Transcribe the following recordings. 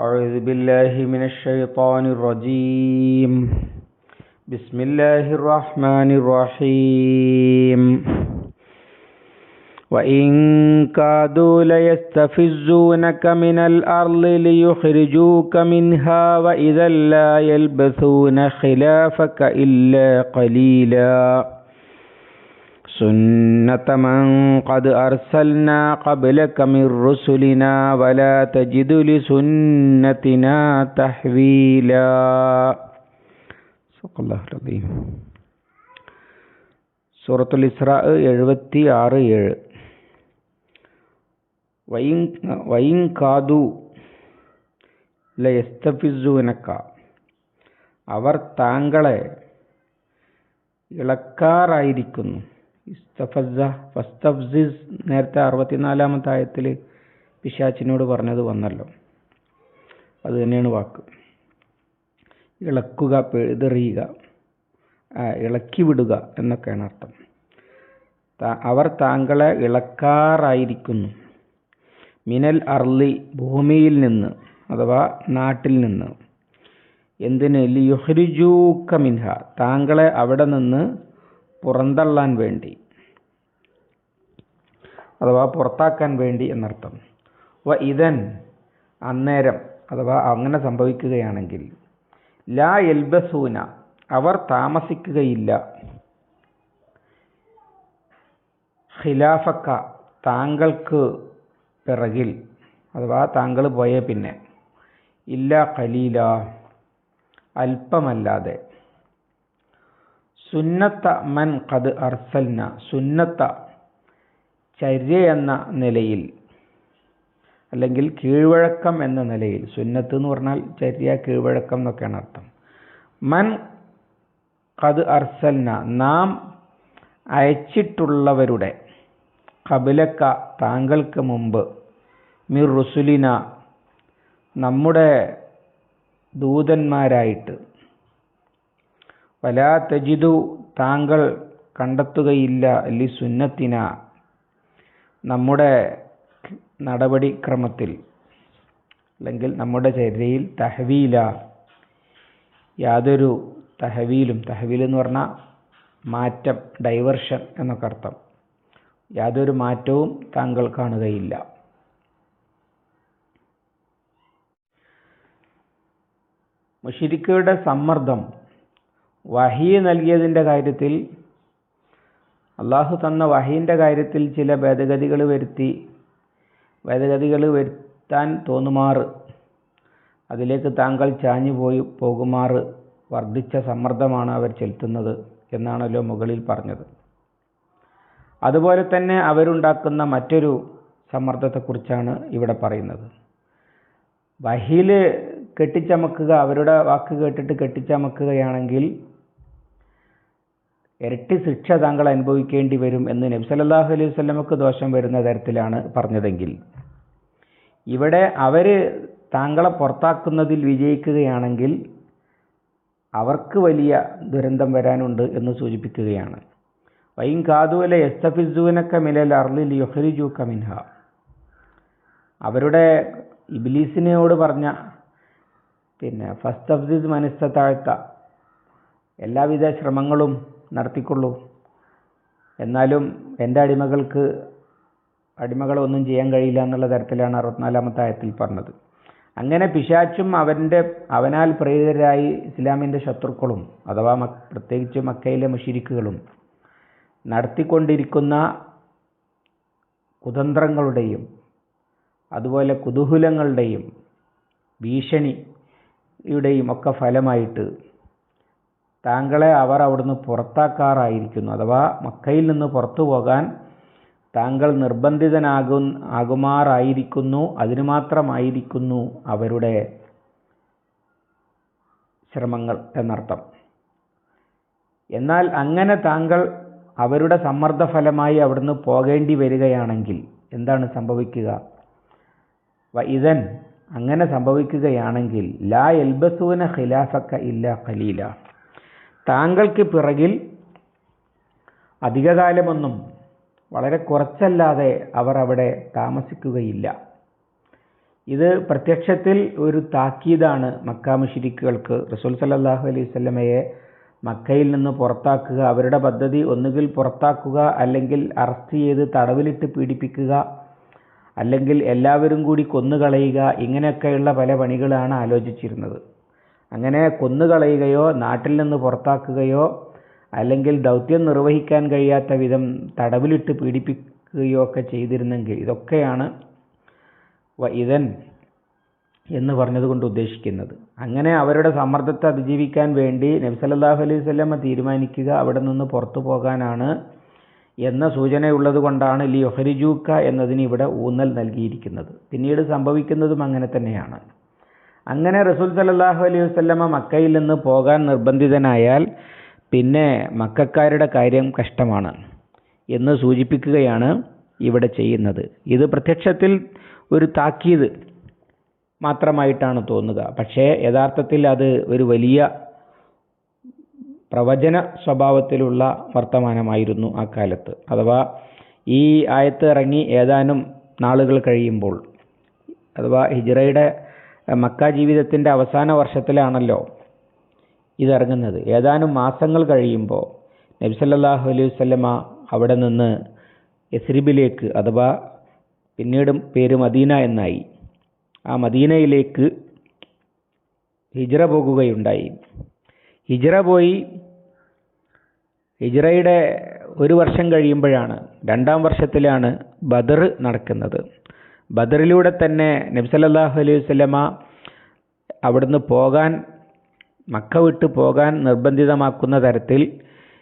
أعوذ بالله من الشيطان الرجيم. بسم الله الرحمن الرحيم. وإن كادوا ليستفزونك من الأرض ليخرجوك منها وإذا لا يلبثون خلافك إلا قليلا. سنة من قد أرسلنا قبلك من رسلنا ولا تجد لسنتنا تحويلا صدق الله العظيم സൂറത്തുൽ ഇസ്രാ എഴുപത്തി ആറ് ഏഴ് വൈൻ വൈൻ കാതു ലയസ്തഫിസുനക്ക അവർ താങ്കളെ ഇളക്കാറായിരിക്കുന്നു ഇസ്തഫസ ഫസ്തഫ്സിസ് നേരത്തെ അറുപത്തിനാലാമത്തെ ആയത്തിൽ പിശാച്ചിനോട് പറഞ്ഞത് വന്നല്ലോ. അത് തന്നെയാണ് വാക്ക്. ഇളക്കുക പെഴുതെറിയുക ഇളക്കി വിടുക എന്നൊക്കെയാണ് അർത്ഥം. അവർ താങ്കളെ ഇളക്കാറായിരിക്കുന്നു. മിനൽ അർലി ഭൂമിയിൽ നിന്ന് അഥവാ നാട്ടിൽ നിന്ന്. എന്തിന്? ലിയുഹ്രിജൂക്ക മിൻഹ. താങ്കളെ അവിടെ നിന്ന് പുറന്തള്ളാൻ വേണ്ടി. അഥവാ പുറത്താക്കാൻ വേണ്ടി എന്നർത്ഥം. വ ഇതൻ അന്നേരം അഥവാ അങ്ങനെ സംഭവിക്കുകയാണെങ്കിൽ ലാ എൽബസൂന അവർ താമസിക്കുകയില്ല. ഖിലാഫക്ക താങ്കൾക്ക് പിറകിൽ അഥവാ താങ്കൾ പോയ പിന്നെ. ഇല്ല ഖലീല അല്പമല്ലാതെ സുന്നത്ത മൻ കത് അർസൽന സുന്നത്ത ചര്യ എന്ന നിലയിൽ അല്ലെങ്കിൽ കീഴ്വഴക്കം എന്ന നിലയിൽ സുന്നത്ത് എന്ന് പറഞ്ഞാൽ ചര്യ കീഴ്വഴക്കം എന്നൊക്കെയാണ് അർത്ഥം. മൻ കത് അർസൽന നാം അയച്ചിട്ടുള്ളവരുടെ കബിലക്ക താങ്കൾക്ക് മുമ്പ് മിർ റുസുലിന നമ്മുടെ ദൂതന്മാരായിട്ട് വലാ തജിദു താങ്കൾ കണ്ടെത്തുകയില്ല ലി സുന്നത്തിന നമ്മുടെ നടപടിക്രമത്തിൽ അല്ലെങ്കിൽ നമ്മുടെ ചര്യയിൽ തഹവീല യാതൊരു തഹവീലും തഹവീൽ എന്ന് പറഞ്ഞാൽ മാറ്റം ഡൈവർഷൻ എന്നൊക്കെ അർത്ഥം. യാതൊരു മാറ്റവും താങ്കൾ കാണുകയില്ല. മുഷിരിക്കയുടെ സമ്മർദ്ദം വഹി നൽകിയതിന്റെ കാര്യത്തിൽ അള്ളാഹു തന്ന വഹീന്റെ കാര്യത്തിൽ ചില ഭേദഗതികൾ വരുത്തി ഭേദഗതികൾ വരുത്താൻ തോന്നുമാറ്. അതിലേക്ക് താങ്കൾ ചാഞ്ഞു പോയി പോകുമാറ് വർദ്ധിച്ച സമ്മർദ്ദമാണ് അവർ ചെലുത്തുന്നത് എന്നാണല്ലോ മുകളിൽ പറഞ്ഞത്. അതുപോലെ തന്നെ അവരുണ്ടാക്കുന്ന മറ്റൊരു സമ്മർദ്ദത്തെക്കുറിച്ചാണ് ഇവിടെ പറയുന്നത്. വഹിയിൽ കെട്ടിച്ചമക്കുക അവരുടെ വാക്ക് കേട്ടിട്ട് കെട്ടിച്ചമക്കുകയാണെങ്കിൽ ഇരട്ടി ശിക്ഷ താങ്കൾ അനുഭവിക്കേണ്ടി വരും എന്ന് നബി അലൈഹി വസല്ലമക്ക് ദോഷം വരുന്ന തരത്തിലാണ് പറഞ്ഞതെങ്കിൽ. ഇവിടെ അവർ താങ്കളെ പുറത്താക്കുന്നതിൽ വിജയിക്കുകയാണെങ്കിൽ അവർക്ക് വലിയ ദുരന്തം വരാനുണ്ട് എന്ന് സൂചിപ്പിക്കുകയാണ്. വൈൻ കാതുവല എസ്തഫിസുവിനക്ക മിലൽ അർലിൽ യുഹരിജു കമിൻഹ അവരുടെ ഇബിലീസിനോട് പറഞ്ഞ പിന്നെ ഫസ്റ്റ് ഓഫ് മനസ്സ താഴ്ത്ത എല്ലാവിധ ശ്രമങ്ങളും നടത്തിക്കൊള്ളൂ. എന്നാലും എന്റെ അടിമകൾക്ക് അടിമകളെ ഒന്നും ചെയ്യാൻ കഴിയില്ല എന്നുള്ള തരത്തിലാണ് അറുപത്തിനാലാമത്തെ ആയത്തിൽ പറഞ്ഞത്. അങ്ങനെ പിശാച്ചും അവന്റെ അവനാൽ പ്രേരിതരായി ഇസ്ലാമിന്റെ ശത്രുക്കളും അഥവാ പ്രത്യേകിച്ച് മക്കയിലെ മുഷിരിക്കുകളും നടത്തിക്കൊണ്ടിരിക്കുന്ന കുതന്ത്രങ്ങളുടെയും അതുപോലെ കുതൂഹലങ്ങളുടെയും ഭീഷണിയുടെയും ഒക്കെ ഫലമായിട്ട് താങ്കളെ അവർ അവിടുന്ന് പുറത്താക്കാറായിരിക്കുന്നു. അഥവാ മക്കയിൽ നിന്ന് പുറത്തു പോകാൻ താങ്കൾ നിർബന്ധിതനാകും ആകുമാറായിരിക്കുന്നു. അതിനു മാത്രമായിരിക്കുന്നു അവരുടെ ശ്രമങ്ങൾ എന്നർത്ഥം. എന്നാൽ അങ്ങനെ താങ്കൾ അവരുടെ സമ്മർദ്ദ ഫലമായി അവിടുന്ന് പോകേണ്ടി വരികയാണെങ്കിൽ എന്താണ് സംഭവിക്കുക? ഇതൻ അങ്ങനെ സംഭവിക്കുകയാണെങ്കിൽ ലാ എൽബസൂന ഖിലാഫക്ക ഇല്ല ഖലീല. താങ്കൾക്ക് പിറകിൽ അധികകാലമൊന്നും വളരെ കുറച്ചല്ലാതെ അവർ അവിടെ താമസിക്കുകയില്ല. ഇത് പ്രത്യക്ഷത്തിൽ ഒരു താക്കീതാണ് മക്ക മുഷിരിക്കുകൾക്ക്. റസൂൽ സല്ലാഹു അലൈഹി വസല്ലമയെ മക്കയിൽ നിന്ന് പുറത്താക്കുക അവരുടെ പദ്ധതി ഒന്നുകിൽ പുറത്താക്കുക അല്ലെങ്കിൽ അറസ്റ്റ് ചെയ്ത് തടവിലിട്ട് പീഡിപ്പിക്കുക അല്ലെങ്കിൽ എല്ലാവരും കൂടി കൊന്നുകളയുക ഇങ്ങനെയൊക്കെയുള്ള പല പണികളാണ് ആലോചിച്ചിരുന്നത്. അങ്ങനെ കൊന്നുകളയുകയോ നാട്ടിൽ നിന്ന് പുറത്താക്കുകയോ അല്ലെങ്കിൽ ദൗത്യം നിർവഹിക്കാൻ കഴിയാത്ത വിധം തടവിലിട്ട് പീഡിപ്പിക്കുകയോ ഒക്കെ ചെയ്തിരുന്നെങ്കിൽ ഇതൊക്കെയാണ് ഇതൻ എന്ന് പറഞ്ഞതുകൊണ്ട് ഉദ്ദേശിക്കുന്നത്. അങ്ങനെ അവരുടെ സമ്മർദ്ദത്തെ അതിജീവിക്കാൻ വേണ്ടി നബി സല്ലല്ലാഹു അലൈഹി സ്വല്ലമ്മ തീരുമാനിക്കുക അവിടെ നിന്ന് പുറത്തു പോകാനാണ് എന്ന സൂചനയുള്ളത് കൊണ്ടാണ് ലി ഒഹരിജൂക്ക എന്നതിന് ഇവിടെ ഊന്നൽ നൽകിയിരിക്കുന്നത്. പിന്നീട് സംഭവിക്കുന്നതും അങ്ങനെ തന്നെയാണ്. അങ്ങനെ റസൂൽ സല്ലല്ലാഹു അലൈഹി വസല്ലമ മക്കയിൽ നിന്ന് പോകാൻ നിർബന്ധിതനായാൽ പിന്നെ മക്കാരുടെ കാര്യം കഷ്ടമാണ് എന്ന് സൂചിപ്പിക്കുകയാണ് ഇവിടെ ചെയ്യുന്നത്. ഇത് പ്രത്യക്ഷത്തിൽ ഒരു താക്കീത് മാത്രമായിട്ടാണ് തോന്നുക. പക്ഷേ യഥാർത്ഥത്തിൽ അത് ഒരു വലിയ പ്രവചന സ്വഭാവത്തിലുള്ള വർത്തമാനമായിരുന്നു ആ കാലത്ത്. അഥവാ ഈ ആയത്ത് ഇറങ്ങി ഏതാനും നാളുകൾ കഴിയുമ്പോൾ അഥവാ ഹിജ്റയുടെ മക്ക ജീവിതത്തിന്റെ അവസാന വർഷത്തിലാണല്ലോ ഇതിറങ്ങുന്നത്. ഏതാനും മാസങ്ങൾ കഴിയുമ്പോൾ നബിസല്ലാഹു അലൈഹി വല്ലമ അവിടെ നിന്ന് യസ്രിബിലേക്ക് അഥവാ പിന്നീട് പേര് മദീന എന്നായി. ആ മദീനയിലേക്ക് ഹിജ്റ പോകുകയുണ്ടായി. ഹിജ്റ പോയി ഹിജ്റയുടെ ഒരു വർഷം കഴിയുമ്പോഴാണ് രണ്ടാം വർഷത്തിലാണ് ബദർ നടക്കുന്നത്. ബദറിലൂടെ തന്നെ നബ്സല്ലാഹു അലൈഹി വല്ലമ അവിടുന്ന് പോകാൻ മക്ക വിട്ട് പോകാൻ നിർബന്ധിതമാക്കുന്ന തരത്തിൽ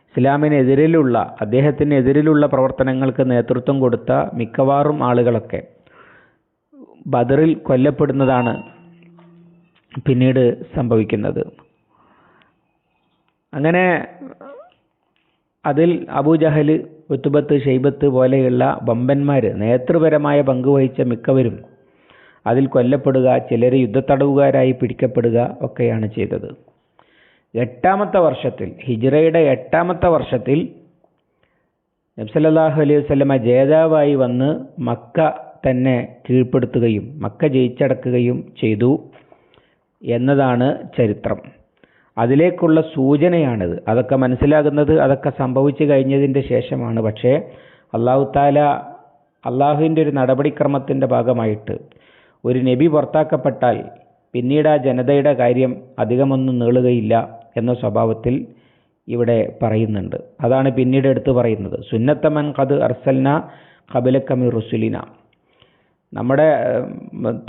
ഇസ്ലാമിനെതിരിലുള്ള അദ്ദേഹത്തിനെതിരിലുള്ള പ്രവർത്തനങ്ങൾക്ക് നേതൃത്വം കൊടുത്ത മിക്കവാറും ആളുകളൊക്കെ ബദറിൽ കൊല്ലപ്പെടുന്നതാണ് പിന്നീട് സംഭവിക്കുന്നത്. അങ്ങനെ അതിൽ അബൂജഹൽ ഉത്തുബത്ത് ഷെയ്ബത്ത് പോലെയുള്ള വമ്പന്മാർ നേതൃപരമായ പങ്കുവഹിച്ച മിക്കവരും അതിൽ കൊല്ലപ്പെടുക ചിലർ യുദ്ധത്തടവുകാരായി പിടിക്കപ്പെടുക ഒക്കെയാണ് ചെയ്തത്. എട്ടാമത്തെ വർഷത്തിൽ ഹിജ്റയുടെ എട്ടാമത്തെ വർഷത്തിൽ നബ്സല്ലാഹു അലൈഹി വസ്ലമ ജേതാവായി വന്ന് മക്ക തന്നെ കീഴ്പ്പെടുത്തുകയും മക്ക ജയിച്ചടക്കുകയും ചെയ്തു എന്നതാണ് ചരിത്രം. അതിലേക്കുള്ള സൂചനയാണിത്. അതൊക്കെ മനസ്സിലാകുന്നത് അതൊക്കെ സംഭവിച്ചു കഴിഞ്ഞതിന്റെ ശേഷമാണ്. പക്ഷേ അള്ളാഹു താല അള്ളാഹുവിന്റെ ഒരു നടപടിക്രമത്തിന്റെ ഭാഗമായിട്ട് ഒരു നബി പുറത്താക്കപ്പെട്ടാൽ പിന്നീട് ആ ജനതയുടെ കാര്യം അധികമൊന്നും നീളുകയില്ല എന്ന സ്വഭാവത്തിൽ ഇവിടെ പറയുന്നുണ്ട്. അതാണ് പിന്നീട് എടുത്തു പറയുന്നത്. സുന്നത്തമൻ ഖദ് അർസൽന കബിലക്കമി റുസുലിന. നമ്മുടെ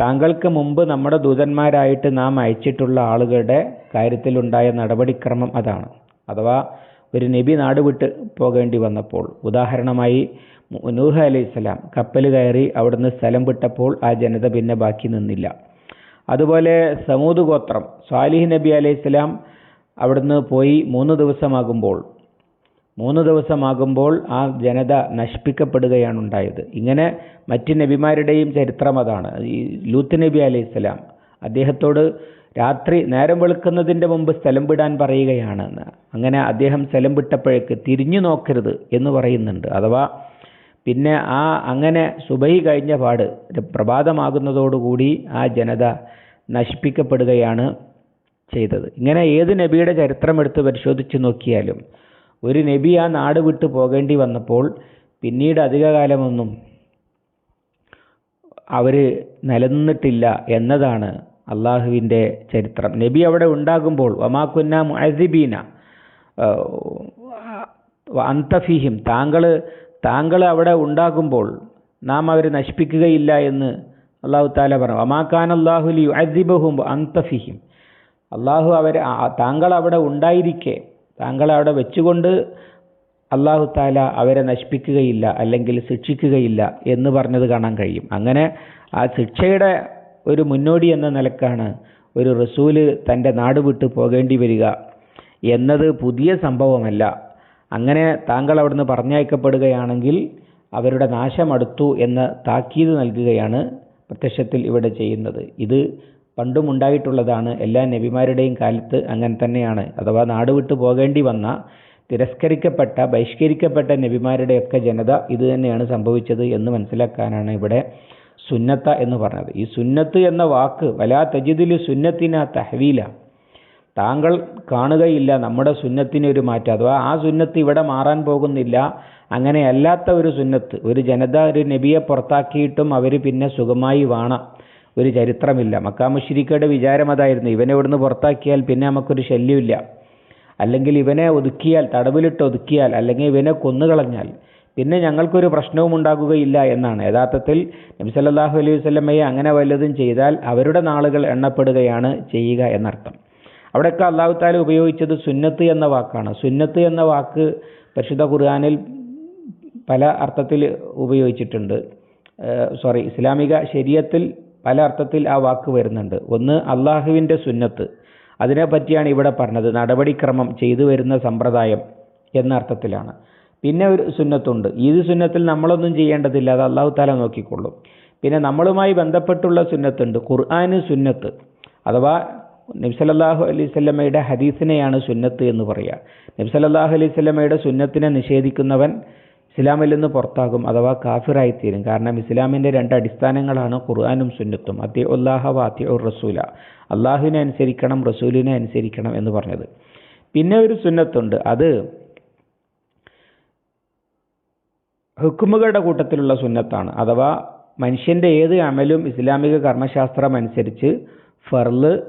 താങ്കൾക്ക് മുമ്പ് നമ്മുടെ ദൂതന്മാരായിട്ട് നാം അയച്ചിട്ടുള്ള ആളുകളുടെ കാര്യത്തിലുണ്ടായ നടപടിക്രമം അതാണ്. അഥവാ ഒരു നബി നാട് വിട്ട് പോകേണ്ടി വന്നപ്പോൾ ഉദാഹരണമായി നൂഹ അലൈഹി കപ്പൽ കയറി അവിടുന്ന് സ്ഥലം വിട്ടപ്പോൾ ആ ജനത പിന്നെ ബാക്കി നിന്നില്ല. അതുപോലെ സമൂത് ഗോത്രം സ്വാലിഹ് നബി അലൈഹി സ്വലാം അവിടുന്ന് പോയി മൂന്ന് ദിവസമാകുമ്പോൾ മൂന്ന് ദിവസമാകുമ്പോൾ ആ ജനത നശിപ്പിക്കപ്പെടുകയാണ് ഉണ്ടായത് ഇങ്ങനെ മറ്റ് നബിമാരുടെയും ചരിത്രം അതാണ്. ഈ ലൂത്ത് നബി അലൈഹി സ്വലാം അദ്ദേഹത്തോട് രാത്രി നേരം വെളുക്കുന്നതിന്റെ മുമ്പ് സ്ഥലം വിടാൻ പറയുകയാണെന്ന് അങ്ങനെ അദ്ദേഹം സ്ഥലം വിട്ടപ്പോഴേക്ക് തിരിഞ്ഞു നോക്കരുത് എന്ന് പറയുന്നുണ്ട്. അഥവാ പിന്നെ ആ അങ്ങനെ സുബൈ കഴിഞ്ഞ പാട് പ്രഭാതമാകുന്നതോടുകൂടി ആ ജനത നശിപ്പിക്കപ്പെടുകയാണ് ചെയ്തത്. ഇങ്ങനെ ഏത് നബിയുടെ ചരിത്രം എടുത്ത് പരിശോധിച്ച് നോക്കിയാലും ഒരു നബി ആ നാട് വിട്ടു പോകേണ്ടി വന്നപ്പോൾ പിന്നീട് അധികകാലമൊന്നും അവർ നിലനിന്നിട്ടില്ല എന്നതാണ് അള്ളാഹുവിന്റെ ചരിത്രം. നബി അവിടെ ഉണ്ടാകുമ്പോൾ വമാക്കുന്ന മുഅസിബീന അന്തഫിഹിം താങ്കൾ താങ്കൾ അവിടെ ഉണ്ടാകുമ്പോൾ നാം അവരെ നശിപ്പിക്കുകയില്ല എന്ന് അള്ളാഹു താല പറഞ്ഞു. അമാക്കാൻ അള്ളാഹുലി അദിബഹും അന്തഫിഹിം അള്ളാഹു അവരെ താങ്കൾ അവിടെ ഉണ്ടായിരിക്കെ താങ്കൾ അവിടെ വെച്ചുകൊണ്ട് അള്ളാഹു താല അവരെ നശിപ്പിക്കുകയില്ല അല്ലെങ്കിൽ ശിക്ഷിക്കുകയില്ല എന്ന് പറഞ്ഞത് കാണാൻ കഴിയും. അങ്ങനെ ആ ശിക്ഷയുടെ ഒരു മുന്നോടി എന്ന നിലക്കാണ് ഒരു റസൂൽ തന്റെ നാട് വിട്ട് പോകേണ്ടി വരിക എന്നത് പുതിയ സംഭവമല്ല. അങ്ങനെ താങ്കൾ അവിടുന്ന് പറഞ്ഞയക്കപ്പെടുകയാണെങ്കിൽ അവരുടെ നാശം അടുത്തു എന്ന് താക്കീത് നൽകുകയാണ് പ്രത്യക്ഷത്തിൽ ഇവിടെ ചെയ്യുന്നത്. ഇത് പണ്ടും ഉണ്ടായിട്ടുള്ളതാണ്. എല്ലാ നബിമാരുടെയും കാലത്ത് അങ്ങനെ തന്നെയാണ്. അഥവാ നാട് വിട്ടു പോകേണ്ടി വന്ന തിരസ്കരിക്കപ്പെട്ട ബഹിഷ്കരിക്കപ്പെട്ട നബിമാരുടെയൊക്കെ ജനത ഇത് തന്നെയാണ് സംഭവിച്ചത് എന്ന് മനസ്സിലാക്കാനാണ് ഇവിടെ സുന്നത്ത എന്ന് പറഞ്ഞത്. ഈ സുന്നത്ത് എന്ന വാക്ക് വലാ തജിദിൽ സുന്നത്തിന തഹവീല താങ്കൾ കാണുകയില്ല നമ്മുടെ സുന്നത്തിന് ഒരു മാറ്റം. അഥവാ ആ സുന്നത്ത് ഇവിടെ മാറാൻ പോകുന്നില്ല അങ്ങനെയല്ലാത്ത ഒരു സുന്നത്ത് ഒരു ജനത ഒരു നബിയെ പുറത്താക്കിയിട്ടും അവർ പിന്നെ സുഖമായി വാണ ഒരു ചരിത്രമില്ല. മക്കാമുഷിരിക്കയുടെ വിചാരം അതായിരുന്നു ഇവനെ ഇവിടുന്ന് പുറത്താക്കിയാൽ പിന്നെ നമുക്കൊരു ശല്യമില്ല. അല്ലെങ്കിൽ ഇവനെ ഒതുക്കിയാൽ തടവിലിട്ട് ഒതുക്കിയാൽ അല്ലെങ്കിൽ ഇവനെ കൊന്നുകളഞ്ഞാൽ പിന്നെ ഞങ്ങൾക്കൊരു പ്രശ്നവും ഉണ്ടാകുകയില്ല എന്നാണ്. യഥാർത്ഥത്തിൽ നബിസല്ലാഹു അലൈഹി വസല്ലമയെ അങ്ങനെ വല്ലതും ചെയ്താൽ അവരുടെ നാളുകൾ എണ്ണപ്പെടുകയാണ് ചെയ്യുക എന്നർത്ഥം. അവിടെയൊക്കെ അള്ളാഹു താല ഉപയോഗിച്ചത് സുന്നത്ത് എന്ന വാക്കാണ്. സുന്നത്ത് എന്ന വാക്ക് പരിശുദ്ധ ഖുർആാനിൽ പല അർത്ഥത്തിൽ ഉപയോഗിച്ചിട്ടുണ്ട്. സോറി ഇസ്ലാമിക ശരീരത്തിൽ പല അർത്ഥത്തിൽ ആ വാക്ക് വരുന്നുണ്ട്. ഒന്ന് അള്ളാഹുവിന്റെ സുന്നത്ത്. അതിനെപ്പറ്റിയാണ് ഇവിടെ പറഞ്ഞത്. നടപടിക്രമം ചെയ്തു വരുന്ന സമ്പ്രദായം എന്ന അർത്ഥത്തിലാണ്. പിന്നെ ഒരു സുന്നത്തുണ്ട്. ഈ സുന്നത്തിൽ നമ്മളൊന്നും ചെയ്യേണ്ടതില്ല. അത് അള്ളാഹു താല നോക്കിക്കൊള്ളും. പിന്നെ നമ്മളുമായി ബന്ധപ്പെട്ടുള്ള സുന്നത്തുണ്ട്. ഖുർആാന് സുന്നത്ത്. അഥവാ നബ്സലല്ലാഹു അലൈഹി സ്വല്ലമ്മയുടെ ഹദീസിനെയാണ് സുന്നത്ത് എന്ന് പറയുക നബ്സലല്ലാഹു അലൈഹി സ്വല്ലമ്മയുടെ സുന്നത്തിനെ നിഷേധിക്കുന്നവൻ ഇസ്ലാമിൽ നിന്ന് പുറത്താകും അഥവാ കാഫിറായിത്തീരും. കാരണം ഇസ്ലാമിന്റെ രണ്ട് അടിസ്ഥാനങ്ങളാണ് ഖുർആാനും സുന്നത്തും. അതി ഉല്ലാഹ വാത്തി ഉർ റസൂല. അള്ളാഹുവിനെ അനുസരിക്കണം റസൂലിനെ അനുസരിക്കണം എന്ന് പറഞ്ഞത്. പിന്നെ ഒരു സുന്നത്തുണ്ട്. അത് ഹുക്കുമുകളുടെ കൂട്ടത്തിലുള്ള സുന്നത്താണ്. അഥവാ മനുഷ്യന്റെ ഏത് അമലും ഇസ്ലാമിക കർമ്മശാസ്ത്രം അനുസരിച്ച് ഫർൾ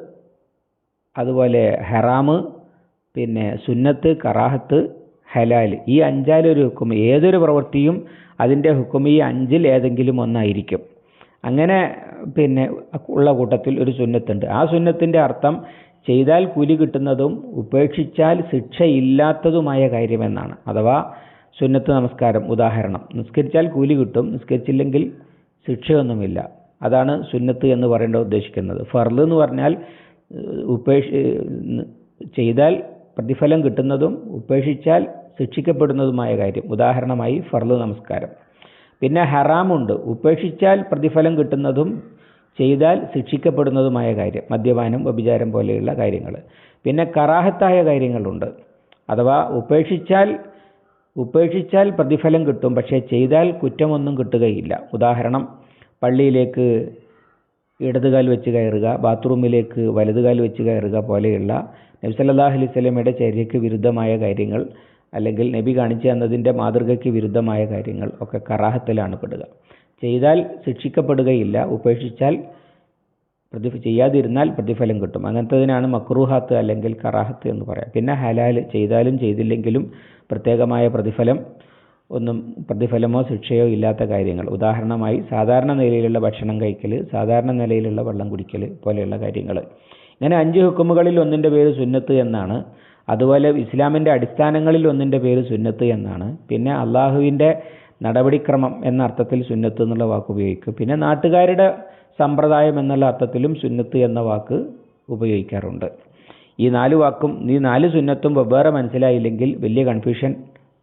അതുപോലെ ഹെറാമ് പിന്നെ സുന്നത്ത് കറാഹത്ത് ഹലാൽ. ഈ അഞ്ചാലൊരു ഹുക്കും ഏതൊരു പ്രവൃത്തിയും അതിന്റെ ഹുക്കും ഈ അഞ്ചിൽ ഏതെങ്കിലും ഒന്നായിരിക്കും. അങ്ങനെ പിന്നെ ഉള്ള കൂട്ടത്തിൽ ഒരു സുന്നത്തുണ്ട്. ആ സുന്നത്തിന്റെ അർത്ഥം ചെയ്താൽ കൂലി കിട്ടുന്നതും ഉപേക്ഷിച്ചാൽ ശിക്ഷയില്ലാത്തതുമായ കാര്യമെന്നാണ്. അഥവാ സുന്നത്ത് നമസ്കാരം ഉദാഹരണം. നിസ്കരിച്ചാൽ കൂലി കിട്ടും നിസ്കരിച്ചില്ലെങ്കിൽ ശിക്ഷയൊന്നുമില്ല. അതാണ് സുന്നത്ത് എന്ന് പറയേണ്ട ഉദ്ദേശിക്കുന്നത്. ഫർൾ എന്ന് പറഞ്ഞാൽ ഉപേക്ഷ ചെയ്താൽ പ്രതിഫലം കിട്ടുന്നതും ഉപേക്ഷിച്ചാൽ ശിക്ഷിക്കപ്പെടുന്നതുമായ കാര്യം. ഉദാഹരണമായി ഫർൾ നമസ്കാരം. പിന്നെ ഹറാമുണ്ട് ഉപേക്ഷിച്ചാൽ പ്രതിഫലം കിട്ടുന്നതും ചെയ്താൽ ശിക്ഷിക്കപ്പെടുന്നതുമായ കാര്യം. മദ്യപാനം വ്യഭിചാരം പോലെയുള്ള കാര്യങ്ങൾ. പിന്നെ കറാഹത്തായ കാര്യങ്ങളുണ്ട്. അഥവാ ഉപേക്ഷിച്ചാൽ ഉപേക്ഷിച്ചാൽ പ്രതിഫലം കിട്ടും പക്ഷേ ചെയ്താൽ കുറ്റമൊന്നും കിട്ടുകയില്ല. ഉദാഹരണം പള്ളിയിലേക്ക് ഇടതുകാൽ വെച്ച് കയറുക ബാത്റൂമിലേക്ക് വലതുകാൽ വെച്ച് കയറുക പോലെയുള്ള നബി സല്ലല്ലാഹു അലൈഹി സ്വലമയുടെ ചര്യയ്ക്ക് വിരുദ്ധമായ കാര്യങ്ങൾ അല്ലെങ്കിൽ നബി കാണിച്ചു തന്നതിന്റെ മാതൃകയ്ക്ക് വിരുദ്ധമായ കാര്യങ്ങൾ ഒക്കെ കറാഹത്തിലാണ് പെടുക. ചെയ്താൽ ശിക്ഷിക്കപ്പെടുകയില്ല ഉപേക്ഷിച്ചാൽ പ്രതി ചെയ്യാതിരുന്നാൽ പ്രതിഫലം കിട്ടും. അങ്ങനത്തതിനാണ് മക്രൂഹാത്ത് അല്ലെങ്കിൽ കറാഹത്ത് എന്ന് പറയാം. പിന്നെ ഹലാൽ ചെയ്താലും ചെയ്തില്ലെങ്കിലും പ്രത്യേകമായ പ്രതിഫലം ഒന്നും പ്രതിഫലമോ ശിക്ഷയോ ഇല്ലാത്ത കാര്യങ്ങൾ. ഉദാഹരണമായി സാധാരണ നിലയിലുള്ള ഭക്ഷണം കഴിക്കൽ സാധാരണ നിലയിലുള്ള വെള്ളം കുടിക്കൽ പോലെയുള്ള കാര്യങ്ങൾ. ഇങ്ങനെ അഞ്ച് ഹുക്കുമുകളിൽ ഒന്നിന്റെ പേര് സുന്നത്ത് എന്നാണ്. അതുപോലെ ഇസ്ലാമിന്റെ അടിസ്ഥാനങ്ങളിൽ ഒന്നിന്റെ പേര് സുന്നത്ത് എന്നാണ്. പിന്നെ അള്ളാഹുവിന്റെ നടപടിക്രമം എന്ന അർത്ഥത്തിൽ സുന്നത്ത് എന്നുള്ള വാക്ക് ഉപയോഗിക്കും. പിന്നെ നാട്ടുകാരുടെ സമ്പ്രദായം എന്നുള്ള അർത്ഥത്തിലും സുന്നത്ത് എന്ന വാക്ക് ഉപയോഗിക്കാറുണ്ട്. ഈ നാല് വാക്കും ഈ നാല് സുന്നത്തും വെവ്വേറെ മനസ്സിലായില്ലെങ്കിൽ വലിയ കൺഫ്യൂഷൻ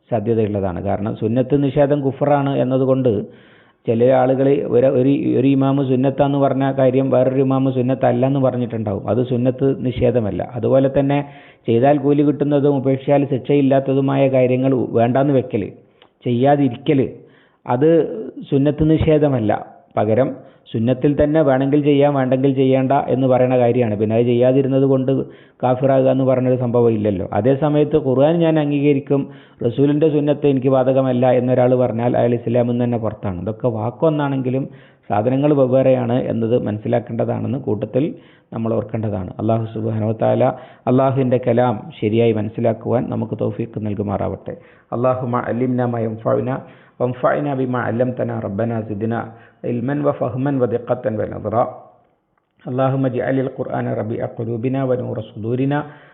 സാധ്യതയുള്ളതാണ്. കാരണം സുന്നത്ത് നിഷേധം കുഫറാണ് എന്നതുകൊണ്ട് ചില ആളുകൾ ഒരു ഒരു ഇമാമ് സുന്നത്താന്ന് പറഞ്ഞ കാര്യം വേറൊരു ഇമാമ് സുന്നത്തല്ല എന്ന് പറഞ്ഞിട്ടുണ്ടാവും. അത് സുന്നത്ത് നിഷേധമല്ല. അതുപോലെ തന്നെ ചെയ്താൽ കൂലി കിട്ടുന്നതും ഉപേക്ഷിച്ചാൽ ശിക്ഷയില്ലാത്തതുമായ കാര്യങ്ങൾ വേണ്ടാന്ന് വെക്കൽ ചെയ്യാതിരിക്കൽ അത് സുന്നത്ത് നിഷേധമല്ല. പകരം സുന്നത്തിൽ തന്നെ വേണമെങ്കിൽ ചെയ്യാം വേണ്ടെങ്കിൽ ചെയ്യേണ്ട എന്ന് പറയുന്ന കാര്യമാണ്. പിന്നെ അത് ചെയ്യാതിരുന്നത് കൊണ്ട് കാഫിറാകുക എന്ന് പറഞ്ഞൊരു സംഭവം ഇല്ലല്ലോ. അതേ സമയത്ത് ഖുർആൻ ഞാൻ അംഗീകരിക്കും റസൂലിന്റെ സുന്നത്ത് എനിക്ക് ബാധകമല്ല എന്നൊരാൾ പറഞ്ഞാൽ അയാൾ ഇസ്ലാമിൽ നിന്ന് തന്നെ പുറത്താണ്. ഇതൊക്കെ വാക്കൊന്നാണെങ്കിലും സാധനങ്ങൾ വെവ്വേറെയാണ് എന്നത് മനസ്സിലാക്കേണ്ടതാണെന്ന് കൂട്ടത്തിൽ നമ്മൾ ഓർക്കേണ്ടതാണ് അള്ളാഹു സുബാനോത്താല അള്ളാഹുവിൻ്റെ കലാം ശരിയായി മനസ്സിലാക്കുവാൻ നമുക്ക് തൗഫീഖ് നൽകുമാറാവട്ടെ അള്ളാഹുമ അലിംന മയംഫാവിന وانفعنا بما علمتنا ربنا زدنا علما وفهما ودقة ونظرا اللهم اجعل القرآن ربيع قلوبنا ونور صدورنا